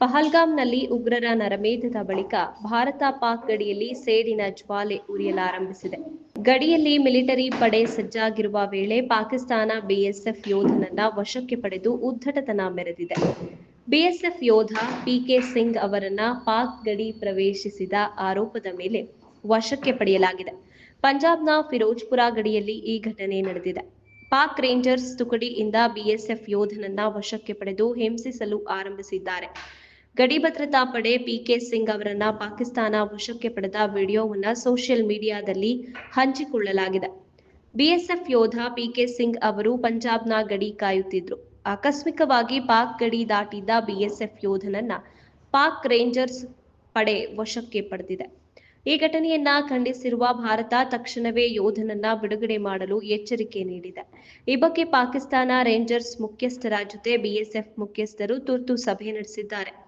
ಪಹಲ್ಗಾಮ್ನಲ್ಲಿ ಉಗ್ರರ ನರಮೇಧದ ಬಳಿಕ ಭಾರತ ಪಾಕ್ ಗಡಿಯಲ್ಲಿ ಸೇಡಿನ ಜ್ವಾಲೆ ಉರಿಯಲಾರಂಭಿಸಿದೆ. ಗಡಿಯಲ್ಲಿ ಮಿಲಿಟರಿ ಪಡೆ ಸಜ್ಜಾಗಿರುವ ವೇಳೆ ಪಾಕಿಸ್ತಾನ ಬಿಎಸ್ಎಫ್ ಯೋಧನನ್ನ ವಶಕ್ಕೆ ಪಡೆದು ಉದ್ದಟತನ ಮೆರೆದಿದೆ. ಬಿಎಸ್ಎಫ್ ಯೋಧ ಪಿಕೆ ಸಿಂಗ್ ಅವರನ್ನ ಪಾಕ್ ಗಡಿ ಪ್ರವೇಶಿಸಿದ ಆರೋಪದ ಮೇಲೆ ವಶಕ್ಕೆ ಪಡೆಯಲಾಗಿದೆ. ಪಂಜಾಬ್ನ ಫಿರೋಜ್ಪುರ ಗಡಿಯಲ್ಲಿ ಈ ಘಟನೆ ನಡೆದಿದೆ. ಪಾಕ್ ರೇಂಜರ್ಸ್ ತುಕಡಿಯಿಂದ ಬಿಎಸ್ಎಫ್ ಯೋಧನನ್ನ ವಶಕ್ಕೆ ಪಡೆದು ಹಿಂಸಿಸಲು ಆರಂಭಿಸಿದ್ದಾರೆ. ಗಡಿ ಭದ್ರತಾ ಪಡೆ ಪಿಕೆ ಸಿಂಗ್ ಅವರನ್ನ ಪಾಕಿಸ್ತಾನ ವಶಕ್ಕೆ ಪಡೆದ ವಿಡಿಯೋವನ್ನ ಸೋಷಿಯಲ್ ಮೀಡಿಯಾದಲ್ಲಿ ಹಂಚಿಕೊಳ್ಳಲಾಗಿದೆ. ಬಿಎಸ್ಎಫ್ ಯೋಧ ಪಿಕೆ ಸಿಂಗ್ ಅವರು ಪಂಜಾಬ್ನ ಗಡಿ ಕಾಯುತ್ತಿದ್ರು. ಆಕಸ್ಮಿಕವಾಗಿ ಪಾಕ್ ಗಡಿ ದಾಟಿದ್ದ ಬಿಎಸ್ಎಫ್ ಯೋಧನನ್ನ ಪಾಕ್ ರೇಂಜರ್ಸ್ ಪಡೆ ವಶಕ್ಕೆ ಪಡೆದಿದೆ. ಈ ಘಟನೆಯನ್ನ ಖಂಡಿಸಿರುವ ಭಾರತ ತಕ್ಷಣವೇ ಯೋಧನನ್ನ ಬಿಡುಗಡೆ ಮಾಡಲು ಎಚ್ಚರಿಕೆ ನೀಡಿದೆ. ಈ ಬಗ್ಗೆ ಪಾಕಿಸ್ತಾನ ರೇಂಜರ್ಸ್ ಮುಖ್ಯಸ್ಥರ ಜೊತೆ ಬಿಎಸ್ಎಫ್ ಮುಖ್ಯಸ್ಥರು ತುರ್ತು ಸಭೆ ನಡೆಸಿದ್ದಾರೆ.